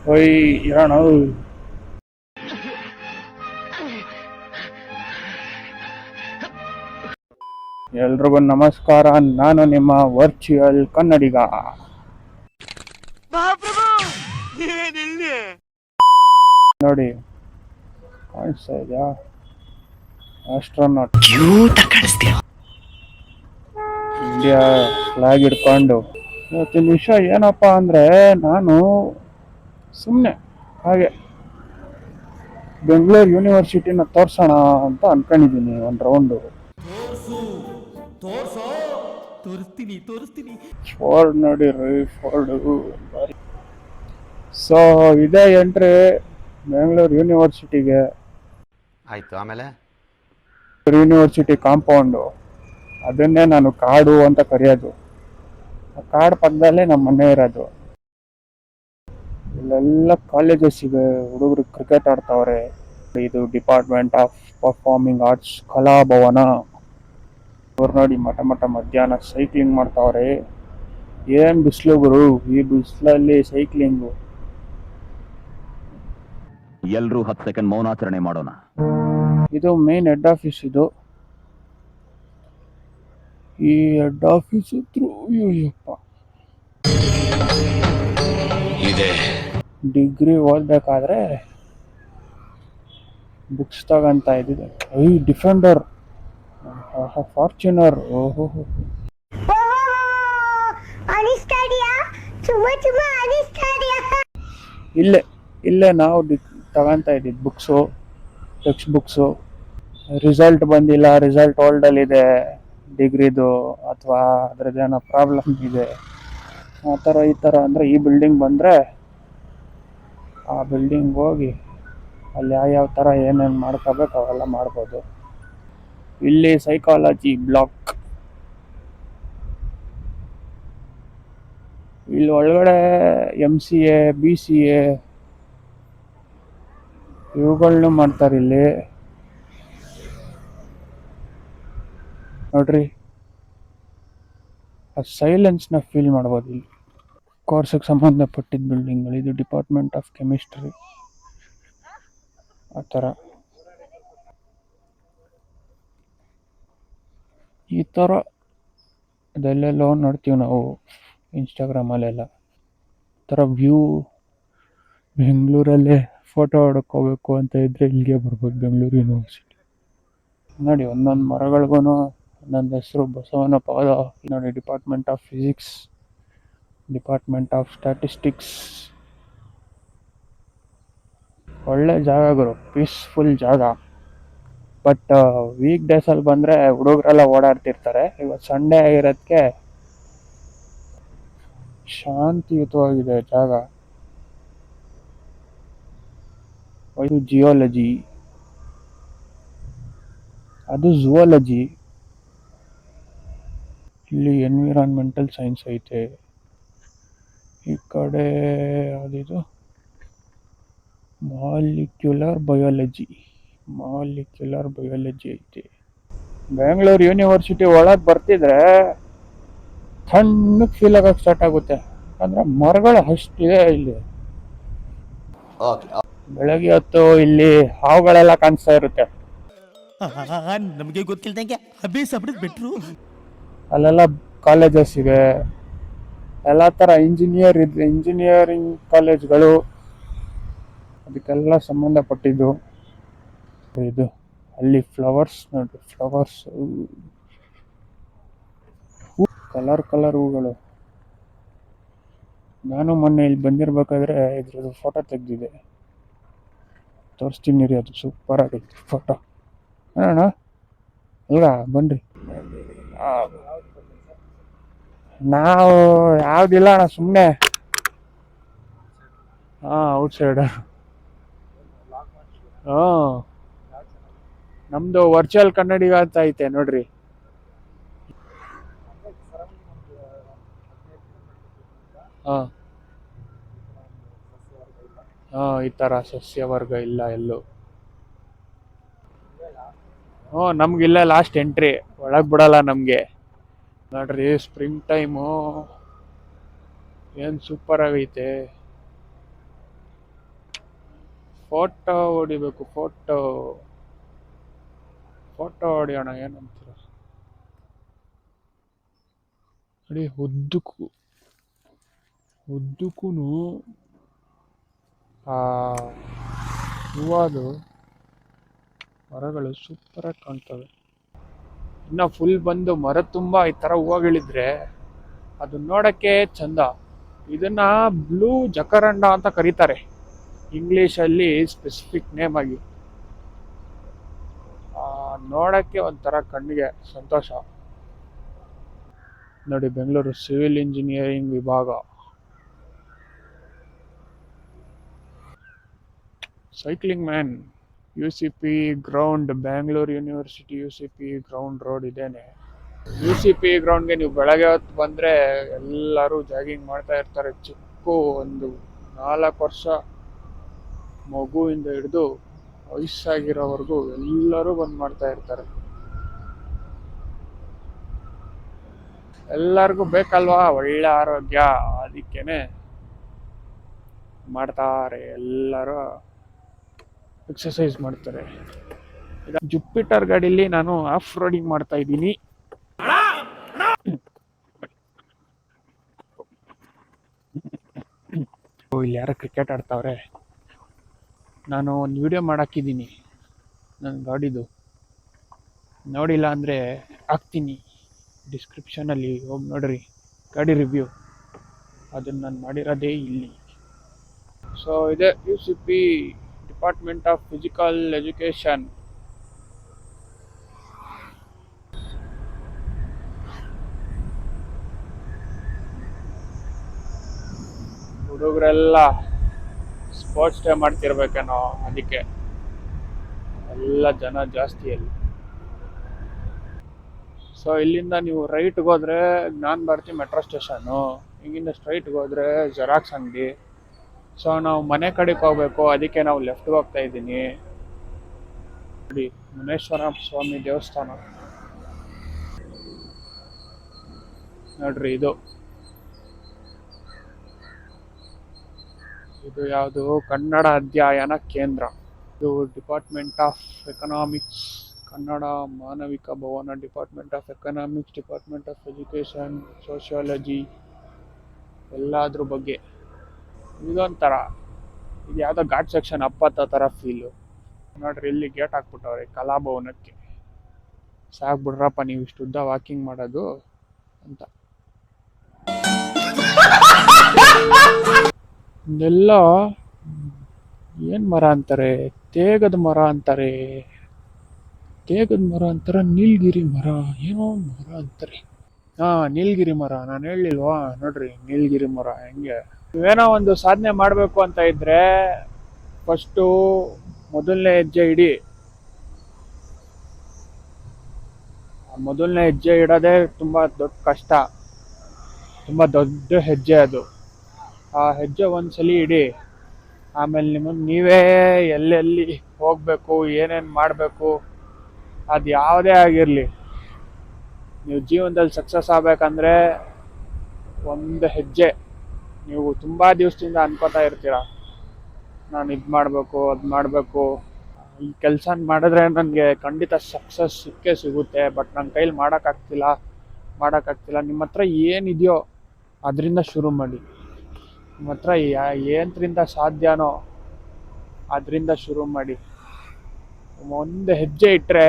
ಹೋಯ್ know. ಎಲ್ರಿಗೂ ನಮಸ್ಕಾರ ನಾನು ನಿಮ್ಮ ವರ್ಚುವಲ್ ಕನ್ನಡಿಗ. ನೋಡಿ ಕಾಣಿಸ್ತಾ ಇದೆಯಾ? ಆಸ್ಟ್ರೋನಾಟ್ ಇಂಡಿಯಾ ಫ್ಲಾಗ್ ಹಿಡ್ಕೊಂಡು ಇವತ್ತಿನ ವಿಷಯ ಏನಪ್ಪಾ ಅಂದ್ರೆ ನಾನು ಸುಮ್ಮನೆ ಹಾಗೆ ಬೆಂಗಳೂರು ಯೂನಿವರ್ಸಿಟಿನ ತೋರ್ಸೋಣ ಅಂತ ಅನ್ಕೊಂಡಿದ್ದೀನಿ ಒಂದು ರೌಂಡು ತೋರಿಸ್ತೀನಿ ತೋರಿಸ್ತೀನಿ. ಫೋರ್ಡ್ ನೋಡಿರಿ ಫೋರ್ಡು ಸೊ ಇದೇ ಎಂಟ್ರಿ ಬೆಂಗಳೂರು ಯೂನಿವರ್ಸಿಟಿಗೆ. ಆಯ್ತು ಆಮೇಲೆ? University compound. ಅದನ್ನೇ ನಾನು ಕಾಡು ಅಂತ ಕರೆಯೋದು. ಆ ಕಾಡು ಪಕ್ಕದಲ್ಲೇ ನಮ್ಮ ಮನೆ ಇರೋದು. ಇಲ್ಲೆಲ್ಲ ಕಾಲೇಜಸ್ ಇವೆ ಹುಡುಗರು ಕ್ರಿಕೆಟ್ ಆಡ್ತಾವ್ರೆ. ಇದು department of performing arts Kalabhavana ಅವ್ರು ನೋಡಿ ಮಠ ಮಠ ಮಧ್ಯಾಹ್ನ ಸೈಕ್ಲಿಂಗ್ ಮಾಡ್ತಾವ್ರೆ. ಏನ್ ಬಿಸಿಲು ಗುರು ಈ ಬಿಸಿಲಲ್ಲಿ ಸೈಕ್ಲಿಂಗು ಎಲ್ಲರೂ ಹತ್ತು ಸೆಕೆಂಡ್ ಮೌನಾಚರಣೆ ಮಾಡೋಣ. ಇದು ಮೇನ್ ಹೆಡ್ ಆಫೀಸ್ ಇದು. ಈ ಹೆಡ್ ಆಫೀಸ್ ಇದ್ರು ಅಯ್ಯಪ್ಪ ಡಿಗ್ರಿ ಓದಬೇಕಾದ್ರೆ ಬುಕ್ಸ್ ತಗೊಂತ ಇದ್ದಿದೆ ಐ ಡಿಫೆಂಡರ್ ಫಾರ್ಚುನರ್ ಓಹೋ. ಇಲ್ಲೇ ಇಲ್ಲೇ ನಾವು ಡಿ ತಗೊಂತ ಇದ್ದಿದ್ದು ಬುಕ್ಸು ಟೆಕ್ಸ್ಟ್ ಬುಕ್ಸು ರಿಸಲ್ಟ್ ಬಂದಿಲ್ಲ ರಿಸಲ್ಟ್ ಇದೆ ಡಿಗ್ರಿದು ಅಥವಾ ಅದ್ರದ್ದೇನೋ ಪ್ರಾಬ್ಲಮ್ ಇದೆ. ಆ ಥರ ಈ ಥರ ಅಂದರೆ ಈ ಬಿಲ್ಡಿಂಗ್ ಬಂದರೆ ಆ ಬಿಲ್ಡಿಂಗ್ ಹೋಗಿ ಅಲ್ಲಿ ಯಾವ್ಯಾವ ಥರ ಏನೇನು ಮಾಡ್ಕೋಬೇಕು ಅವೆಲ್ಲ ಮಾಡ್ಬೋದು. ಇಲ್ಲಿ ಸೈಕಾಲಜಿ ಬ್ಲಾಕ್ ಇಲ್ಲಿ ಒಳಗಡೆ M C A B C A ಇವುಗಳನ್ನು ಮಾಡ್ತಾರೆ ಇಲ್ಲಿ. ನೋಡ್ರಿ, ಆ ಸೈಲೆನ್ಸ್ನ ಫೀಲ್ ಮಾಡ್ಬೋದು ಇಲ್ಲಿ. ಕೋರ್ಸಿಗೆ ಸಂಬಂಧಪಟ್ಟಿದ್ದ ಬಿಲ್ಡಿಂಗ್ಗಳು ಇದು ಡಿಪಾರ್ಟ್ಮೆಂಟ್ ಆಫ್ ಕೆಮಿಸ್ಟ್ರಿ ಆ ಥರ. ಈ ಥರ ಅದೆಲ್ಲೆಲ್ಲೋ ನೋಡ್ತೀವಿ ನಾವು ಇನ್ಸ್ಟಾಗ್ರಾಮಲ್ಲೆಲ್ಲ ಥರ ವ್ಯೂ ಬೆಂಗಳೂರಲ್ಲೇ ಫೋಟೋ ಹೊಡ್ಕೋಬೇಕು ಅಂತ ಇದ್ರೆ ಇಲ್ಲಿಗೆ ಬರ್ಬೋದು, ಬೆಂಗಳೂರು ಯೂನಿವರ್ಸಿಟಿ ನೋಡಿ, ಒಂದೊಂದು ಮರಗಳಿಗೂ ಒಂದೊಂದು ಹೆಸರು ಬಸವನ ಪಾದ ನೋಡಿ department of physics department of statistics ಒಳ್ಳೆ ಜಾಗ ಗುರು ಪೀಸ್ಫುಲ್ ಜಾಗ. ಬಟ್ ವೀಕ್ ಡೇಸಲ್ಲಿ ಬಂದರೆ ಹುಡುಗರೆಲ್ಲ ಓಡಾಡ್ತಿರ್ತಾರೆ. ಇವತ್ತು ಸಂಡೇ ಆಗಿರೋದಕ್ಕೆ ಶಾಂತಿಯುತವಾಗಿದೆ ಜಾಗ. ಇದು ಜಿಯೋಲಜಿ ಅದು ಝುವಾಲಜಿ ಇಲ್ಲಿ ಎನ್ವಿರಾನ್ಮೆಂಟಲ್ ಸೈನ್ಸ್ ಐತೆ. ಈ ಕಡೆ ಯಾವುದಿದು? ಮಾಲಿಕ್ಯುಲರ್ ಬಯಾಲಜಿ ಮಾಲಿಕ್ಯುಲರ್ ಬಯಾಲಜಿ ಐತಿ. ಬೆಂಗಳೂರು ಯೂನಿವರ್ಸಿಟಿ ಒಳಗೆ ಬರ್ತಿದ್ರೆ ತಣ್ಣಗೆ ಫೀಲ್ ಆಗಕ್ಕೆ ಸ್ಟಾರ್ಟ್ ಆಗುತ್ತೆ. ಅಂದ್ರೆ ಮರಗಳು ಅಷ್ಟಿದೆ ಇಲ್ಲಿ. ಬೆಳಗ್ಗೆ ಹೊತ್ತು ಇಲ್ಲಿ ಹಾವುಗಳೆಲ್ಲ ಕಾಣಿಸ್ತಾ ಇರುತ್ತೆ. ನಮಗೆ ಗೊತ್ತಿಲ್ದಂಗೆ ಅಭ್ಯಾಸ ಬಿಟ್ರು ಅಲ್ಲೆಲ್ಲ ಕಾಲೇಜಸ್ ಇವೆ ಎಲ್ಲ ಥರ ಇಂಜಿನಿಯರ್ ಇದ್ರೆ ಇಂಜಿನಿಯರಿಂಗ್ ಕಾಲೇಜ್ಗಳು ಅದಕ್ಕೆಲ್ಲ ಸಂಬಂಧಪಟ್ಟಿದ್ದು. ಇದು ಅಲ್ಲಿ ಫ್ಲವರ್ಸ್ ನೋಡಿ ಫ್ಲವರ್ಸ್ ಕಲರ್ ಕಲರ್ ಹೂಗಳು. ನಾನು ಮೊನ್ನೆ ಇಲ್ಲಿ ಬಂದಿರ್ಬೇಕಾದ್ರೆ ಇದ್ರದ್ದು ಫೋಟೋ ತೆಗೆದಿದೆ ತೋರಿಸ್ತೀನಿ ರೀ ಅದು ಸೂಪರ್ ಆಗೈತೆ ಫೋಟೋ ಅಲ್ವಾ ಬನ್ರಿ. ಆ, ನಾವು ಯಾವ್ದಿಲ್ಲ ಅಣ್ಣ ಸುಮ್ಮನೆ ಹಾ ಔಟ್ ಸೈಡ್ ನಮ್ದು ವರ್ಚುವಲ್ ಕನ್ನಡಿ ಅಂತ ಐತೆ ನೋಡ್ರಿ. ಹಾ. ಹಾಂ, ಈ ಥರ ಸಸ್ಯವರ್ಗ ಇಲ್ಲ ಎಲ್ಲೂ. ಹ್ಞೂ ನಮ್ಗಿಲ್ಲ ಲಾಸ್ಟ್ ಎಂಟ್ರಿ ಒಳಗೆ ಬಿಡಲ್ಲ ನಮಗೆ. ನೋಡ್ರಿ ಸ್ಪ್ರಿಂಗ್ ಟೈಮು ಏನು ಸೂಪರ್ ಆಗೈತೆ. ಫೋಟೋ ಹೊಡಿಬೇಕು ಫೋಟೋ ಫೋಟೋ ಹೊಡಿಯೋಣ ಏನಂತೀರ ನೋಡಿ ಉದ್ದಕ್ಕೂ ಉದ್ದಕ್ಕೂ ಆ, ಹೂವಾದು ಮರಗಳು ಸೂಪರಾಗಿ ಕಾಣ್ತವೆ. ಇನ್ನು ಫುಲ್ ಬಂದು ಮರ ತುಂಬ ಈ ಥರ ಹೂವುಗಳಿದ್ರೆ ಅದು ನೋಡೋಕ್ಕೆ ಚಂದ. ಇದನ್ನ ಬ್ಲೂ ಜಕರಂಡ ಅಂತ ಕರೀತಾರೆ. ಇಂಗ್ಲೀಷಲ್ಲಿ ಸ್ಪೆಸಿಫಿಕ್ ನೇಮ್ ಆಗಿ. ನೋಡೋಕ್ಕೆ ನೋಡಕ್ಕೆ ಒಂಥರ ಕಣ್ಣಿಗೆ ಸಂತೋಷ. ನೋಡಿ ಬೆಂಗಳೂರು ಸಿವಿಲ್ ಇಂಜಿನಿಯರಿಂಗ್ ವಿಭಾಗ. Cycling man U C P ground Bangalore university U C P ground road ಇದೇನೆ. ಯು ಸಿ ಪಿ ಗ್ರೌಂಡ್ಗೆ ನೀವು ಬೆಳಗ್ಗೆ ಹೊತ್ತು ಬಂದರೆ ಎಲ್ಲರೂ ಜಾಗಿಂಗ್ ಮಾಡ್ತಾ ಇರ್ತಾರೆ. ಚಿಕ್ಕ ಒಂದು ನಾಲ್ಕು ವರ್ಷ ಮಗುವಿಂದ ಹಿಡಿದು ವಯಸ್ಸಾಗಿರೋವರೆಗೂ ಎಲ್ಲರೂ ಬಂದು ಮಾಡ್ತಾ ಇರ್ತಾರೆ. ಎಲ್ಲರಿಗೂ ಬೇಕಲ್ವಾ? ಒಳ್ಳೆ ಆರೋಗ್ಯ. ಅದಕ್ಕೇನೆ ಮಾಡ್ತಾರೆ ಎಲ್ಲರೂ. ಎಕ್ಸಸೈಸ್ ಮಾಡ್ತಾರೆ. ಜುಪಿಟರ್ ಗಾಡೀಲಿ ನಾನು ಆಫ್ ರೋಡಿಂಗ್ ಮಾಡ್ತಾ ಇದ್ದೀನಿ. ಇಲ್ಲಿ ಯಾರೋ ಕ್ರಿಕೆಟ್ ಆಡ್ತಾವ್ರೆ. ನಾನು ಒಂದು ವಿಡಿಯೋ ಮಾಡಾಕಿದ್ದೀನಿ. ನನ್ನ ಗಾಡಿದು. ನೋಡಿಲ್ಲ ಅಂದರೆ ಹಾಕ್ತೀನಿ. ಡಿಸ್ಕ್ರಿಪ್ಷನಲ್ಲಿ ಹೋಗಿ ನೋಡ್ರಿ. ಗಾಡಿ ರಿವ್ಯೂ ಅದನ್ನು ನಾನು ಮಾಡಿರೋದೇ ಇಲ್ಲಿ. ಸೊ ಇದೆ U C P department of physical education ಹುಡುಗರೆಲ್ಲ ಸ್ಪೋರ್ಟ್ಸ್ ಡೇ ಮಾಡ್ತಿರ್ಬೇಕೇನೋ ಅದಕ್ಕೆ. ಎಲ್ಲ ಜನ ಜಾಸ್ತಿ ಅಲ್ಲಿ. ಸೊ ಇಲ್ಲಿಂದ ನೀವು ರೈಟ್ಗೆ ಹೋದ್ರೆ ಜ್ಞಾನ ಭಾರತಿ ಮೆಟ್ರೋ ಸ್ಟೇಷನ್ನು ಹಿಂಗಿಂದ ಸ್ಟ್ರೈಟ್ಗೆ ಹೋದ್ರೆ ಜೆರಾಕ್ಸ್ ಅಂಗಡಿ. ಸೊ ನಾವು ಮನೆ ಕಡೆಗೆ ಹೋಗ್ಬೇಕು. ಅದಕ್ಕೆ ನಾವು ಲೆಫ್ಟ್ ಹೋಗ್ತಾ ಇದ್ದೀನಿ. ನೋಡಿ, ಮುನೇಶ್ವರ ಸ್ವಾಮಿ ದೇವಸ್ಥಾನ. ನೋಡ್ರಿ ಇದು. ಇದು ಯಾವುದು? ಕನ್ನಡ ಅಧ್ಯಯನ ಕೇಂದ್ರ. ಇದು ಡಿಪಾರ್ಟ್ಮೆಂಟ್ ಆಫ್ ಎಕನಾಮಿಕ್ಸ್ ಕನ್ನಡ ಮಾನವಿಕ ಭವನ department of economics department of education sociology ಎಲ್ಲದ್ರ ಬಗ್ಗೆ. ಇದೊಂಥರ ಇದು ಯಾವುದೋ ಘಾಟ್ ಸೆಕ್ಷನ್ ಅಪ್ಪತ್ತ ಥರ ಫೀಲು ನೋಡ್ರಿ, ಇಲ್ಲಿ ಗೇಟ್ ಹಾಕ್ಬಿಟ್ಟವ್ರೆ ಕಲಾಭವನಕ್ಕೆ. ಸಾಕು ಬಿಡ್ರಪ್ಪ ನೀವು ಇಷ್ಟು ಉದ್ದ ವಾಕಿಂಗ್ ಮಾಡೋದು ಅಂತ. ಇದೆಲ್ಲ ಏನು ಮರ ಅಂತಾರೆ? ತೇಗದ ಮರ ಅಂತಾರೆ. ತೇಗದ ಮರ ಅಂತಾರೆ, ನೀಲಗಿರಿ ಮರ. ಏನೋ ಮರ ಅಂತಾರೆ. ಹಾಂ, ನೀಲಗಿರಿ ಮರ. ನಾನು ಹೇಳಿಲ್ವಾ? ನೋಡ್ರಿ, ನೀಲಗಿರಿ ಮರ ಹೆಂಗೆ? ನೀವೇನೋ ಒಂದು ಸಾಧನೆ ಮಾಡಬೇಕು ಅಂತ ಇದ್ರೆ ಫಸ್ಟು ಮೊದಲನೇ ಹೆಜ್ಜೆ ಇಡಿ. ಮೊದಲನೇ ಹೆಜ್ಜೆ ಇಡೋದೇ ತುಂಬ ದೊಡ್ಡ ಕಷ್ಟ. ತುಂಬ ದೊಡ್ಡ ಹೆಜ್ಜೆ ಅದು. ಆ ಹೆಜ್ಜೆ ಒಂದ್ಸಲಿ ಇಡಿ. ಆಮೇಲೆ ನಿಮ್ಮ ನೀವೇ ಎಲ್ಲೆಲ್ಲಿ ಹೋಗಬೇಕು, ಏನೇನು ಮಾಡಬೇಕು, ಅದು ಯಾವುದೇ ಆಗಿರಲಿ. ನೀವು ಜೀವನದಲ್ಲಿ ಸಕ್ಸಸ್ ಆಗಬೇಕಂದ್ರೆ ಒಂದು ಹೆಜ್ಜೆ. ನೀವು ತುಂಬ ದಿವಸದಿಂದ ಅನ್ಕೋತಾ ಇರ್ತೀರ? ನಾನು ಇದು ಮಾಡಬೇಕು, ಅದು ಮಾಡಬೇಕು. ಈ ಕೆಲಸ ಮಾಡಿದ್ರೆ ನನಗೆ ಖಂಡಿತ ಸಕ್ಸಸ್ ಸಿಕ್ಕೇ ಸಿಗುತ್ತೆ ಬಟ್ ನನ್ನ ಕೈಲಿ ಮಾಡೋಕ್ಕಾಗ್ತಿಲ್ಲ ಮಾಡೋಕ್ಕಾಗ್ತಿಲ್ಲ. ನಿಮ್ಮ ಹತ್ರ ಏನಿದೆಯೋ ಅದರಿಂದ ಶುರು ಮಾಡಿ. ನಿಮ್ಮ ಹತ್ರ ಏನ್ರಿಂದ ಸಾಧ್ಯನೋ ಅದರಿಂದ ಶುರು ಮಾಡಿ. ಒಂದು ಹೆಜ್ಜೆ ಇಟ್ಟರೆ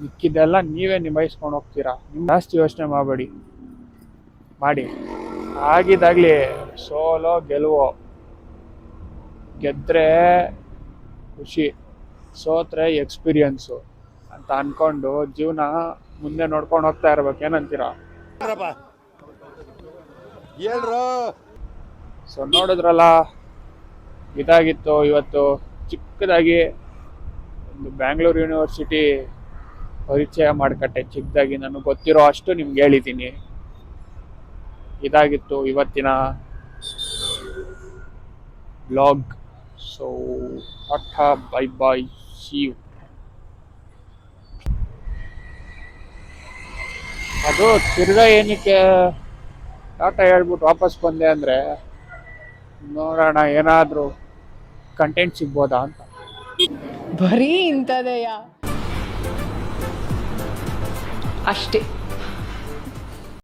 ಮಿಕ್ಕಿದೆಲ್ಲ ನೀವೇ ನಿಭಾಯಿಸ್ಕೊಂಡು ಹೋಗ್ತೀರಾ? ನಿಮ್ಮ ಜಾಸ್ತಿ ಯೋಚನೆ ಮಾಡಬೇಡಿ. ಮಾಡಿ. ಆಗಿದ್ದಾಗಲಿ ಸೋಲೋ ಗೆಲುವೋ? ಗೆದ್ರೆ ಖುಷಿ ಸೋತ್ರೆ ಎಕ್ಸ್ಪೀರಿಯನ್ಸು ಅಂತ ಅಂದ್ಕೊಂಡು ಜೀವನ ಮುಂದೆ ನೋಡ್ಕೊಂಡು ಹೋಗ್ತಾ ಇರ್ಬೇಕು. ಏನಂತೀರಾ? ಸೊ ನೋಡಿದ್ರಲ್ಲ ಇದಾಗಿತ್ತು ಇವತ್ತು ಚಿಕ್ಕದಾಗಿ ಒಂದು ಬ್ಯಾಂಗ್ಳೂರು ಯೂನಿವರ್ಸಿಟಿ ಪರಿಚಯ ಮಾಡಿಕಟ್ಟೆ. ಚಿಕ್ಕದಾಗಿ ನನಗೆ ಗೊತ್ತಿರೋ ಅಷ್ಟು ನಿಮ್ಗೆ ಹೇಳಿದ್ದೀನಿ. ಇದಾಗಿತ್ತು ಇವತ್ತಿನ ಬ್ಲಾಗ್ ಸೊ ಅಟ್ಟ ಬೈ ಬೈ ಯು ಅದು ತಿರ್ಗಾ ಏನಕ್ಕೆ ಟಾಟಾ ಹೇಳ್ಬಿಟ್ಟು ವಾಪಸ್ ಬಂದೆ ಅಂದರೆ, ನೋಡೋಣ, ಏನಾದರೂ ಕಂಟೆಂಟ್ ಸಿಗ್ಬೋದಾ ಅಂತ. ಬರೀ ಇಂಥದೆಯಾ? ಅಷ್ಟೇ.